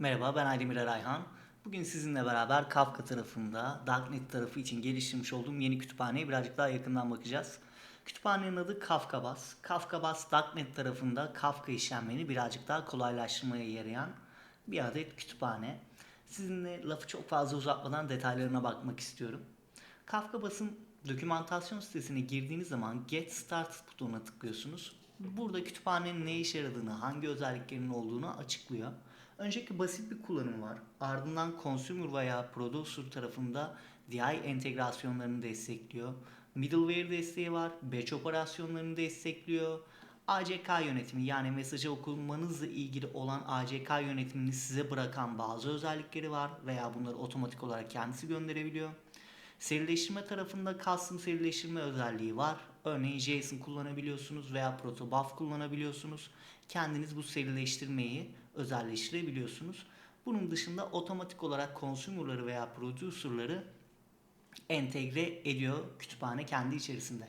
Merhaba ben Aydemir Erayhan. Bugün sizinle beraber Kafka tarafında, Darknet tarafı için geliştirmiş olduğum yeni kütüphaneye birazcık daha yakından bakacağız. Kütüphanenin adı KafkaBus. KafkaBus Darknet tarafında Kafka işlemlerini birazcık daha kolaylaştırmaya yarayan bir adet kütüphane. Sizinle lafı çok fazla uzatmadan detaylarına bakmak istiyorum. KafkaBus'ın dokümantasyon sitesine girdiğiniz zaman Get Started butonuna tıklıyorsunuz. Burada kütüphanenin ne işe yaradığını, hangi özelliklerinin olduğunu açıklıyor. Öncelikle basit bir kullanım var. Ardından consumer veya producer tarafında DI entegrasyonlarını destekliyor. Middleware desteği var. Batch operasyonlarını destekliyor. ACK yönetimi yani mesajı okumanızla ilgili olan ACK yönetimini size bırakan bazı özellikleri var veya bunları otomatik olarak kendisi gönderebiliyor. Serileştirme tarafında custom serileştirme özelliği var. Örneğin JSON kullanabiliyorsunuz veya protobuf kullanabiliyorsunuz. Kendiniz bu serileştirmeyi özelleştirebiliyorsunuz. Bunun dışında otomatik olarak consumer'ları veya producer'ları entegre ediyor kütüphane kendi içerisinde.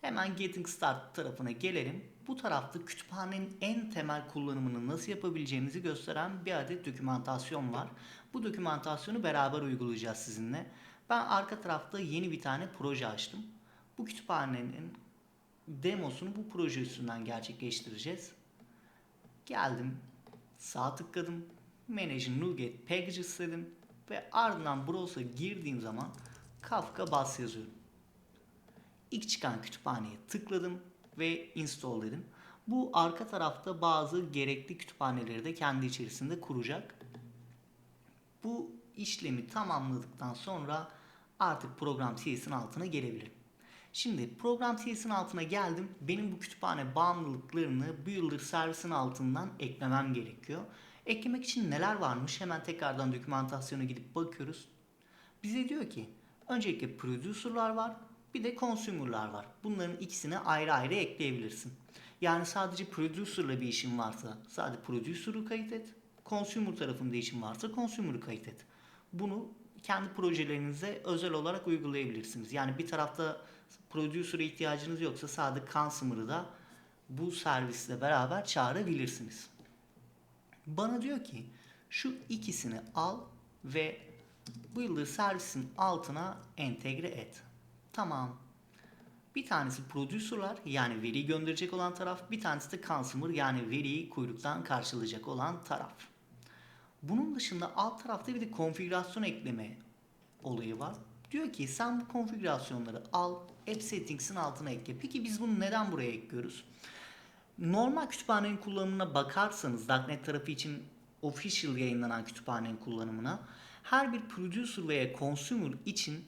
Hemen Getting Start tarafına gelelim. Bu tarafta kütüphanenin en temel kullanımını nasıl yapabileceğinizi gösteren bir adet dokümantasyon var. Bu dokümantasyonu beraber uygulayacağız sizinle. Ben arka tarafta yeni bir tane proje açtım. Bu kütüphanenin demosunu bu proje üstünden gerçekleştireceğiz. Geldim, sağ tıkladım, Manage NuGet Packages dedim ve ardından browser'a girdiğim zaman Kafka Bus yazıyorum. İlk çıkan kütüphaneye tıkladım ve install dedim. Bu arka tarafta bazı gerekli kütüphaneleri de kendi içerisinde kuracak. Bu işlemi tamamladıktan sonra artık program CS'in altına gelebilirim. Şimdi program CS'in altına geldim. Benim bu kütüphane bağımlılıklarını Builder servisin altından eklemem gerekiyor. Eklemek için neler varmış? Hemen tekrardan dokümantasyona gidip bakıyoruz. Bize diyor ki öncelikle producer'lar var, bir de consumer'lar var. Bunların ikisini ayrı ayrı ekleyebilirsin. Yani sadece producer'la bir işin varsa sadece producer'ı kayıt et. Consumer tarafında işin varsa consumer'ı kayıt et. Bunu kendi projelerinize özel olarak uygulayabilirsiniz. Yani bir tarafta producer'a ihtiyacınız yoksa sadece consumer'ı da bu servisle beraber çağırabilirsiniz. Bana diyor ki şu ikisini al ve Builder servisin altına entegre et. Tamam. Bir tanesi producer'lar yani veriyi gönderecek olan taraf, bir tanesi de consumer yani veriyi kuyruktan karşılayacak olan taraf. Bunun dışında alt tarafta bir de konfigürasyon ekleme olayı var. Diyor ki sen bu konfigürasyonları al, App Settings'in altına ekle. Peki biz bunu neden buraya ekliyoruz? Normal kütüphanenin kullanımına bakarsanız .NET tarafı için official yayınlanan kütüphanenin kullanımına her bir producer veya consumer için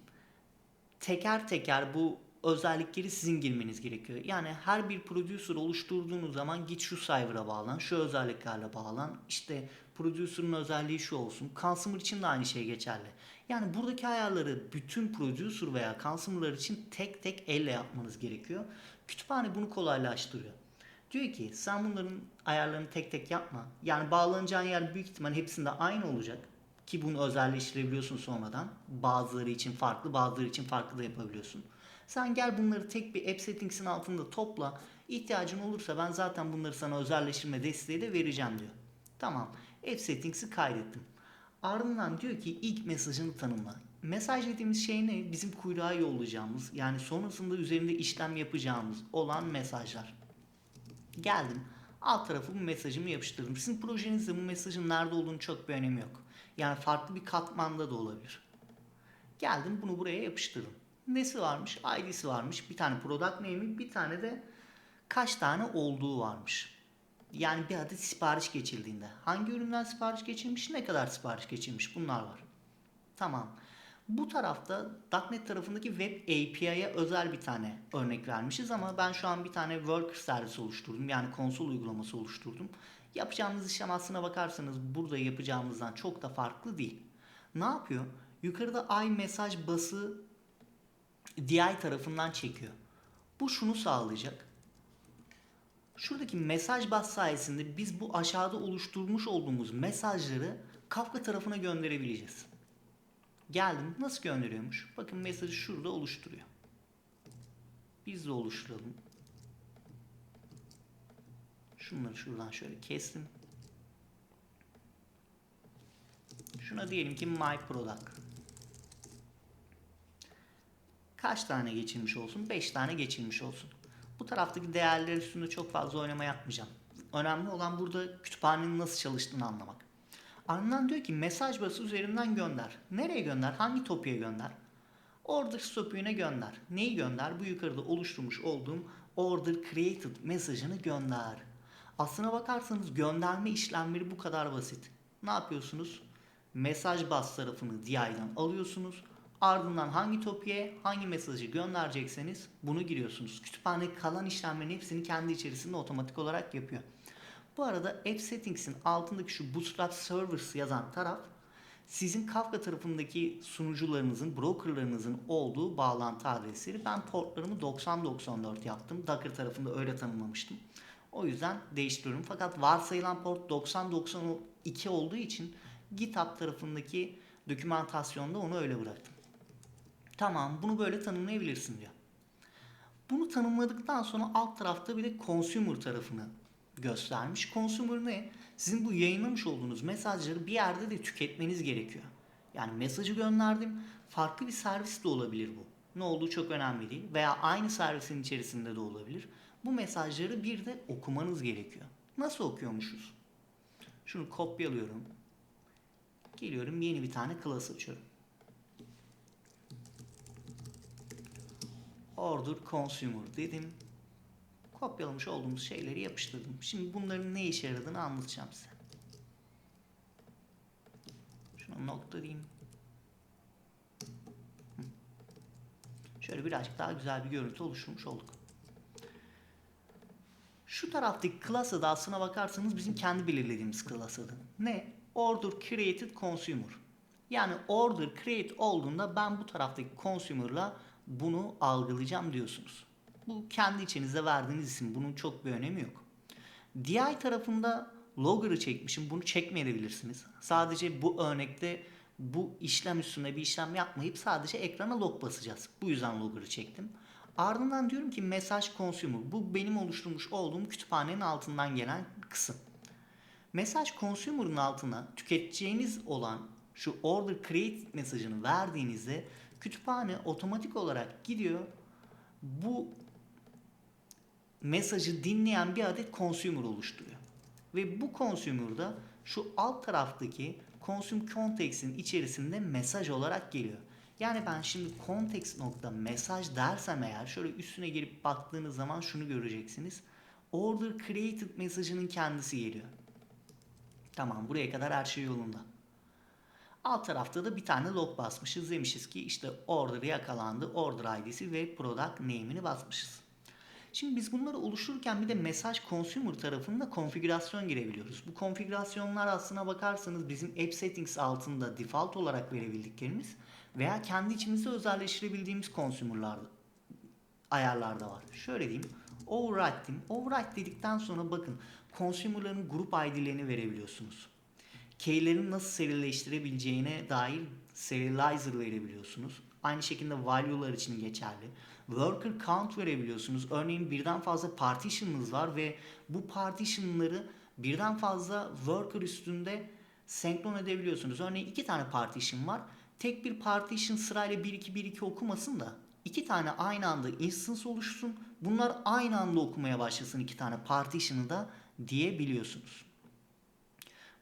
teker teker bu özellikleri sizin girmeniz gerekiyor. Yani her bir producer oluşturduğunuz zaman git şu server'a bağlan, şu özelliklerle bağlan. İşte producer'ın özelliği şu olsun. Consumer için de aynı şey geçerli. Yani buradaki ayarları bütün producer veya consumer'lar için tek tek elle yapmanız gerekiyor. Kütüphane bunu kolaylaştırıyor. Diyor ki sen bunların ayarlarını tek tek yapma. Yani bağlanacağın yer büyük ihtimal hepsinde aynı olacak. Ki bunu özelleştirebiliyorsun sonradan. Bazıları için farklı, bazıları için farklı da yapabiliyorsun. Sen gel bunları tek bir App Settings'in altında topla. İhtiyacın olursa ben zaten bunları sana özelleştirme desteği de vereceğim diyor. Tamam. App Settings'i kaydettim. Ardından diyor ki ilk mesajını tanımla. Mesaj dediğimiz şey ne? Bizim kuyruğa yollayacağımız yani sonrasında üzerinde işlem yapacağımız olan mesajlar. Geldim. Alt tarafı bu mesajımı yapıştırdım. Sizin projenizde bu mesajın nerede olduğunu çok bir önemi yok. Yani farklı bir katmanda da olabilir. Geldim bunu buraya yapıştırdım. Nesi varmış? ID'si varmış. Bir tane product name'i, bir tane de kaç tane olduğu varmış. Yani bir adet sipariş geçildiğinde. Hangi üründen sipariş geçilmiş, ne kadar sipariş geçilmiş bunlar var. Tamam. Bu tarafta .NET tarafındaki Web API'ye özel bir tane örnek vermişiz ama ben şu an bir tane worker servis oluşturdum. Yani konsol uygulaması oluşturdum. Yapacağımız işlem aslına bakarsanız burada yapacağımızdan çok da farklı değil. Ne yapıyor? Yukarıda iMessage bası DI tarafından çekiyor. Bu şunu sağlayacak. Şuradaki mesaj bas sayesinde biz bu aşağıda oluşturmuş olduğumuz mesajları Kafka tarafına gönderebileceğiz. Geldim. Nasıl gönderiyormuş? Bakın mesajı şurada oluşturuyor. Biz de oluşturalım. Şunları şuradan şöyle kestim. Şuna diyelim ki my product. Kaç tane geçirmiş olsun? 5 tane geçirmiş olsun. Bu taraftaki değerler üstünde çok fazla oynama yapmayacağım. Önemli olan burada kütüphanenin nasıl çalıştığını anlamak. Ardından diyor ki mesaj bası üzerinden gönder. Nereye gönder? Hangi topuya gönder? Order stopuğuna gönder. Neyi gönder? Bu yukarıda oluşturmuş olduğum order created mesajını gönder. Aslına bakarsanız gönderme işlemleri bu kadar basit. Ne yapıyorsunuz? Mesaj bas tarafını DI'den alıyorsunuz. Ardından hangi topiye hangi mesajı gönderecekseniz bunu giriyorsunuz. Kütüphane kalan işlemlerin hepsini kendi içerisinde otomatik olarak yapıyor. Bu arada App Settings'in altındaki şu Bootstrap Servers yazan taraf sizin Kafka tarafındaki sunucularınızın, brokerlarınızın olduğu bağlantı adresleri. Ben portlarımı 9094 yaptım. Docker tarafında öyle tanımlamıştım. O yüzden değiştiriyorum. Fakat varsayılan port 9092 olduğu için GitHub tarafındaki dokümantasyonda onu öyle bıraktım. Tamam bunu böyle tanımlayabilirsin diyor. Bunu tanımladıktan sonra alt tarafta bir de consumer tarafını göstermiş. Consumer ne? Sizin bu yayınlamış olduğunuz mesajları bir yerde de tüketmeniz gerekiyor. Yani mesajı gönderdim. Farklı bir servis de olabilir bu. Ne olduğu çok önemli değil. Veya aynı servisin içerisinde de olabilir. Bu mesajları bir de okumanız gerekiyor. Nasıl okuyormuşuz? Şunu kopyalıyorum. Geliyorum yeni bir tane class açıyorum. Order consumer dedim. Kopyalamış olduğumuz şeyleri yapıştırdım. Şimdi bunların ne işe yaradığını anlatacağım size. Şuna nokta diyeyim. Şöyle birazcık daha güzel bir görüntü oluşturmuş olduk. Şu taraftaki class adı aslına bakarsanız bizim kendi belirlediğimiz class adı. Ne? Order created consumer. Yani order create olduğunda ben bu taraftaki consumer'la bunu algılayacağım diyorsunuz. Bu kendi içinizde verdiğiniz isim. Bunun çok bir önemi yok. DI tarafında logger'ı çekmişim. Bunu çekmeyebilirsiniz. Sadece bu örnekte bu işlem üstünde bir işlem yapmayıp sadece ekrana log basacağız. Bu yüzden logger'ı çektim. Ardından diyorum ki mesaj consumer. Bu benim oluşturmuş olduğum kütüphanenin altından gelen kısım. Mesaj consumer'ın altına tüketeceğiniz olan şu order create mesajını verdiğinizde kütüphane otomatik olarak gidiyor bu mesajı dinleyen bir adet consumer oluşturuyor. Ve bu consumer'da şu alt taraftaki consume context'in içerisinde mesaj olarak geliyor. Yani ben şimdi context nokta mesaj dersem eğer şöyle üstüne girip baktığınız zaman şunu göreceksiniz. Order created mesajının kendisi geliyor. Tamam buraya kadar her şey yolunda. Alt tarafta da bir tane log basmışız. Demişiz ki işte order yakalandı. Order ID'si ve product name'ini basmışız. Şimdi biz bunları oluştururken bir de mesaj consumer tarafında konfigürasyon girebiliyoruz. Bu konfigürasyonlar aslına bakarsanız bizim app settings altında default olarak verebildiklerimiz veya kendi içimizde özelleştirebildiğimiz consumer'lar ayarlarda var. Şöyle diyeyim. Override diyeyim. Override dedikten sonra bakın consumer'ların grup ID'lerini verebiliyorsunuz. Key'lerin nasıl serileştirebileceğine dair serializer verebiliyorsunuz. Aynı şekilde value'lar için geçerli. Worker count verebiliyorsunuz. Örneğin birden fazla partition'ınız var ve bu partition'ları birden fazla worker üstünde senkron edebiliyorsunuz. Örneğin iki tane partition var. Tek bir partition sırayla 1-2-1-2 okumasın da iki tane aynı anda instance oluşsun. Bunlar aynı anda okumaya başlasın iki tane partition'ı da diyebiliyorsunuz.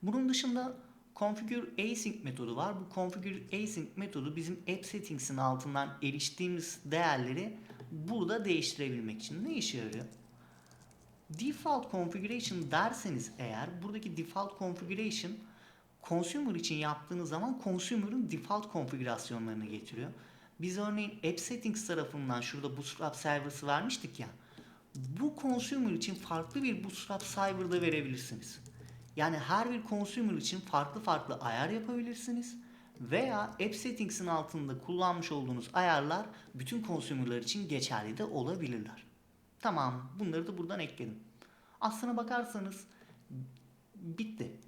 Bunun dışında configure async metodu var. Bu configure async metodu bizim app settings'in altından eriştiğimiz değerleri burada değiştirebilmek için ne işe yarıyor? Default configuration derseniz eğer buradaki default configuration consumer için yaptığınız zaman consumer'ın default konfigürasyonlarını getiriyor. Biz örneğin app settings tarafından şurada bootstrap server'sı vermiştik ya. Bu consumer için farklı bir bootstrap server'da verebilirsiniz. Yani her bir consumer için farklı farklı ayar yapabilirsiniz. Veya App Settings'in altında kullanmış olduğunuz ayarlar bütün consumer'lar için geçerli de olabilirler. Tamam bunları da buradan ekledim. Aslına bakarsanız bitti.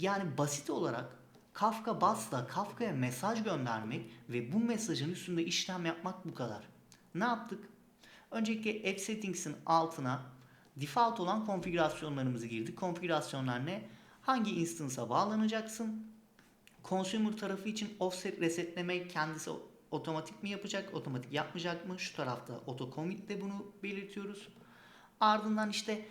Yani basit olarak Kafka Bass'la Kafka'ya mesaj göndermek ve bu mesajın üstünde işlem yapmak bu kadar. Ne yaptık? Öncelikle App Settings'in altına default olan konfigürasyonlarımızı girdik. Konfigürasyonlar ne? Hangi instance'a bağlanacaksın? Consumer tarafı için offset resetleme kendisi otomatik mi yapacak, otomatik yapmayacak mı? Şu tarafta auto de bunu belirtiyoruz. Ardından işte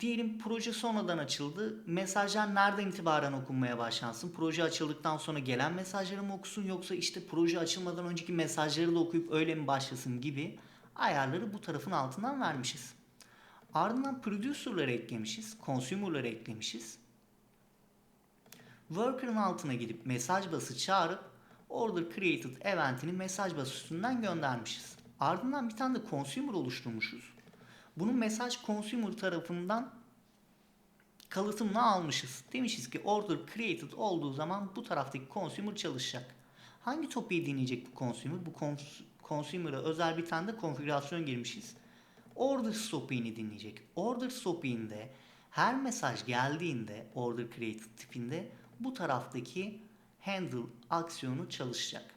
diyelim proje sonradan açıldı. Mesajlar nereden itibaren okunmaya başlansın? Proje açıldıktan sonra gelen mesajları mı okusun yoksa işte proje açılmadan önceki mesajları da okuyup öyle mi başlasın gibi ayarları bu tarafın altından vermişiz. Ardından producer'ları eklemişiz, consumer'ları eklemişiz. Worker'ın altına gidip mesaj bası çağırıp order created eventini mesaj bası üstünden göndermişiz. Ardından bir tane de consumer oluşturmuşuz. Bunu mesaj consumer tarafından kalıtımla almışız. Demişiz ki order created olduğu zaman bu taraftaki consumer çalışacak. Hangi topiği dinleyecek bu consumer? Bu cons- consumer'a özel bir tane de konfigürasyon girmişiz. Order stopping'ini dinleyecek. Order stopping'inde her mesaj geldiğinde order created tipinde bu taraftaki handle aksiyonu çalışacak.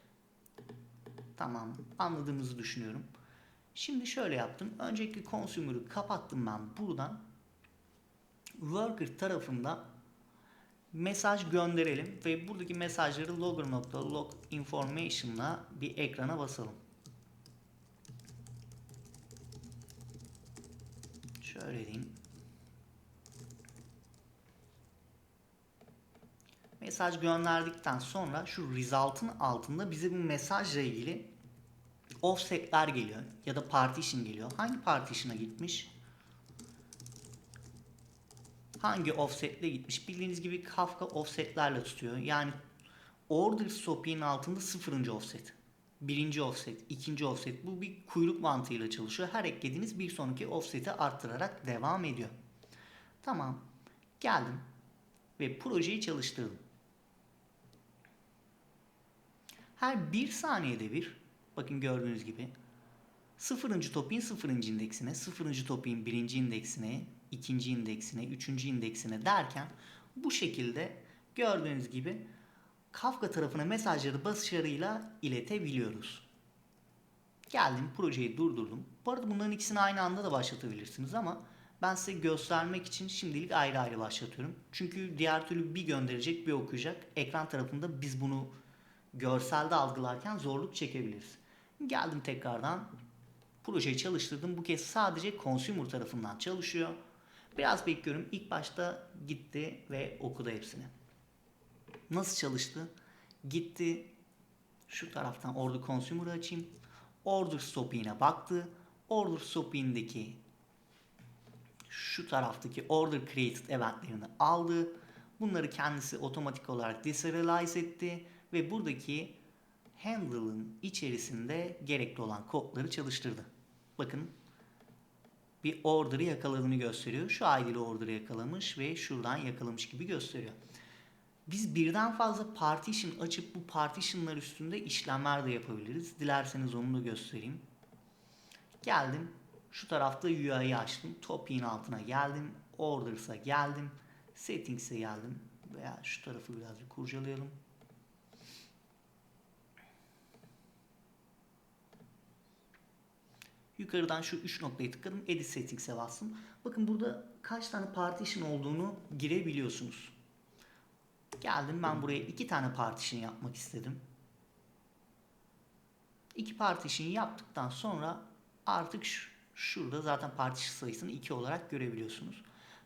Tamam anladığımızı düşünüyorum. Şimdi şöyle yaptım. Öncelikle consumer'ı kapattım ben buradan. Worker tarafında mesaj gönderelim ve buradaki mesajları logger.log information'la bir ekrana basalım. Şöyle diyeyim. Mesaj gönderdikten sonra şu result'ın altında bize bu mesajla ilgili offsetler geliyor ya da partition geliyor. Hangi partition'a gitmiş? Hangi offsetle gitmiş? Bildiğiniz gibi Kafka offsetlerle tutuyor. Yani order stopping'in altında sıfırıncı offset. Birinci offset, ikinci offset. Bu bir kuyruk mantığıyla çalışıyor. Her eklediğiniz bir sonraki offset'i arttırarak devam ediyor. Tamam. Geldim ve projeyi çalıştırdım. Her bir saniyede bir, bakın gördüğünüz gibi sıfırıncı topiğin sıfırıncı indeksine, sıfırıncı topiğin birinci indeksine, ikinci indeksine, üçüncü indeksine derken bu şekilde gördüğünüz gibi Kafka tarafına mesajları başarıyla iletebiliyoruz. Geldim projeyi durdurdum. Bu arada bunların ikisini aynı anda da başlatabilirsiniz ama ben size göstermek için şimdilik ayrı ayrı başlatıyorum. Çünkü diğer türlü bir gönderecek bir okuyacak. Ekran tarafında biz bunu görselde algılarken zorluk çekebiliriz. Geldim tekrardan projeyi çalıştırdım. Bu kez sadece consumer tarafından çalışıyor. Biraz bekliyorum. İlk başta gitti ve okudu hepsini. Nasıl çalıştı? Gitti şu taraftan order consumer'ı açayım. Order stopping'ine baktı. Order stopping'deki şu taraftaki order created eventlerini aldı. Bunları kendisi otomatik olarak deserialize etti ve buradaki handle'ın içerisinde gerekli olan kodları çalıştırdı. Bakın bir order'ı yakaladığını gösteriyor. Şu ID'li order'ı yakalamış ve şuradan yakalamış gibi gösteriyor. Biz birden fazla partition açıp bu partitionlar üstünde işlemler de yapabiliriz. Dilerseniz onu da göstereyim. Geldim. Şu tarafta UI'yi açtım. Topic'in altına geldim. Orders'a geldim. Settings'e geldim. Veya şu tarafı biraz bir kurcalayalım. Yukarıdan şu 3 noktayı tıkladım. Edit Settings'e bastım. Bakın burada kaç tane partition olduğunu girebiliyorsunuz. Geldim ben buraya iki tane partition yapmak istedim. İki partition yaptıktan sonra artık şurada zaten partition sayısını 2 olarak görebiliyorsunuz.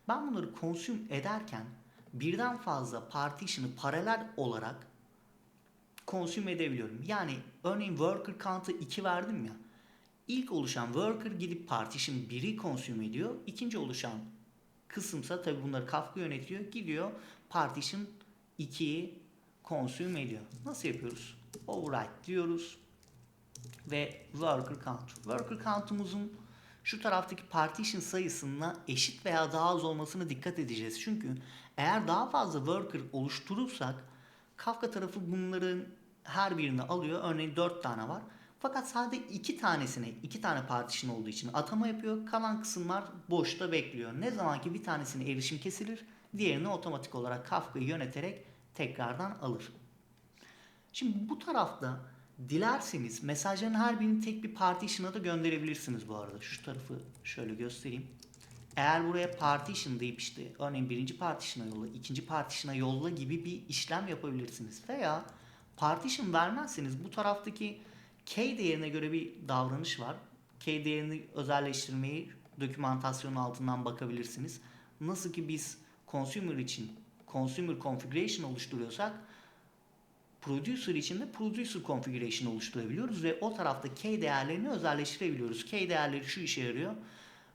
Ben bunları consume ederken birden fazla partition'ı paralel olarak consume edebiliyorum. Yani örneğin worker count'ı 2 verdim ya. İlk oluşan worker gidip partition 1'i consume ediyor. İkinci oluşan kısımsa tabi bunları Kafka yönetiyor. Gidiyor partition 2'yi consume ediyor. Nasıl yapıyoruz? Override diyoruz. Ve worker count. Worker count'umuzun şu taraftaki partition sayısına eşit veya daha az olmasına dikkat edeceğiz. Çünkü eğer daha fazla worker oluşturursak Kafka tarafı bunların her birini alıyor. Örneğin 4 tane var. Fakat sadece iki tanesine, iki tane partition olduğu için atama yapıyor. Kalan kısımlar boşta bekliyor. Ne zaman ki bir tanesine erişim kesilir, diğerini otomatik olarak Kafka'yı yöneterek tekrardan alır. Şimdi bu tarafta dilerseniz mesajların her birini tek bir partition'a da gönderebilirsiniz bu arada. Şu tarafı şöyle göstereyim. Eğer buraya partition deyip işte örneğin birinci partition'a yolla, ikinci partition'a yolla gibi bir işlem yapabilirsiniz. Veya partition vermezseniz bu taraftaki key değerine göre bir davranış var. Key değerini özelleştirmeyi dokümantasyonun altından bakabilirsiniz. Nasıl ki biz consumer için consumer configuration oluşturuyorsak producer için de producer configuration oluşturabiliyoruz ve o tarafta key değerlerini özelleştirebiliyoruz. Key değerleri şu işe yarıyor.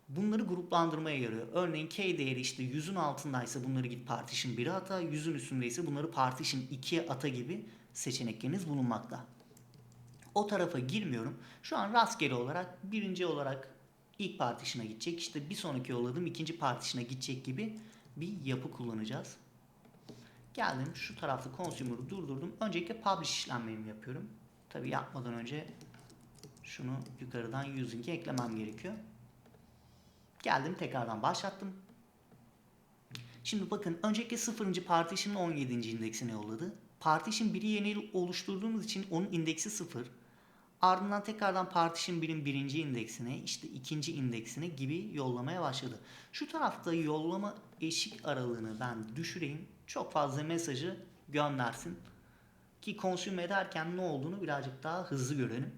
Bunları gruplandırmaya yarıyor. Örneğin key değeri işte 100'ün altındaysa bunları git partition 1'e ata, 100'ün üstündeyse bunları partition 2'ye ata gibi seçenekleriniz bulunmakta. O tarafa girmiyorum. Şu an rastgele olarak birinci olarak ilk partition'a gidecek. İşte bir sonraki yolladığım ikinci partition'a gidecek gibi bir yapı kullanacağız. Geldim şu tarafta consumer'ı durdurdum. Öncelikle publish işlemlerimi yapıyorum. Tabi yapmadan önce şunu yukarıdan using'e eklemem gerekiyor. Geldim tekrardan başlattım. Şimdi bakın öncelikle 0. partition'ın 17. indeksine yolladı. Partition 1'i yeni oluşturduğumuz için onun indeksi 0. Ardından tekrardan partition 1'in birinci indeksine, işte ikinci indeksine gibi yollamaya başladı. Şu tarafta yollama eşik aralığını ben düşüreyim. Çok fazla mesajı göndersin. Ki consume ederken ne olduğunu birazcık daha hızlı görelim.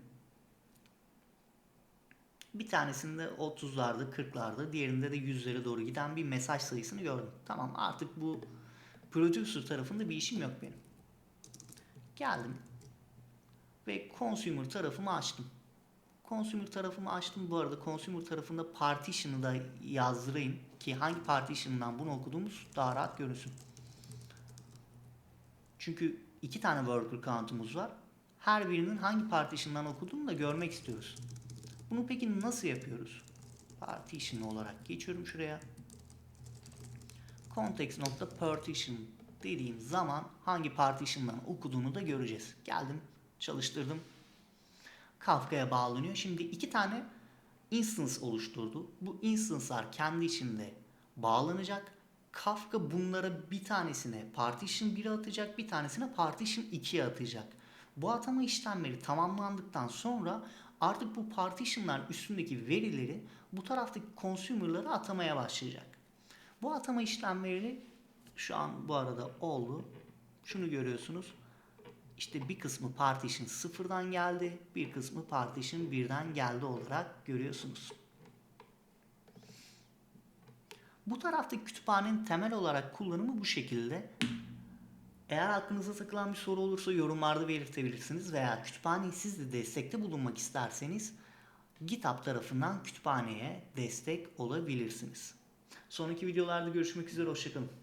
Bir tanesinde 30'larda, 40'larda, diğerinde de 100'lere doğru giden bir mesaj sayısını gördüm. Tamam artık bu producer tarafında bir işim yok benim. Geldim ve consumer tarafımı açtım. Consumer tarafımı açtım. Bu arada consumer tarafında partition'ı da yazdırayım ki hangi partition'dan bunu okuduğumuz daha rahat görünsün. Çünkü iki tane worker count'umuz var. Her birinin hangi partition'dan okuduğunu da görmek istiyoruz. Bunu peki nasıl yapıyoruz? Partition olarak geçiyorum şuraya. Context.partition dediğim zaman hangi partition'dan okuduğunu da göreceğiz. Geldim, çalıştırdım. Kafka'ya bağlanıyor. Şimdi iki tane instance oluşturdu. Bu instance'lar kendi içinde bağlanacak. Kafka bunlara bir tanesine partition 1'e atacak, bir tanesine partition 2'ye atacak. Bu atama işlemleri tamamlandıktan sonra artık bu partition'ların üstündeki verileri bu taraftaki consumer'lara atamaya başlayacak. Bu atama işlemleri şu an bu arada oldu. Şunu görüyorsunuz. İşte bir kısmı partition 0'dan geldi, bir kısmı partition 1'den geldi olarak görüyorsunuz. Bu taraftaki kütüphanenin temel olarak kullanımı bu şekilde. Eğer aklınıza takılan bir soru olursa yorumlarda belirtebilirsiniz veya kütüphaneye siz de destekte bulunmak isterseniz GitHub tarafından kütüphaneye destek olabilirsiniz. Sonraki videolarda görüşmek üzere, hoşçakalın.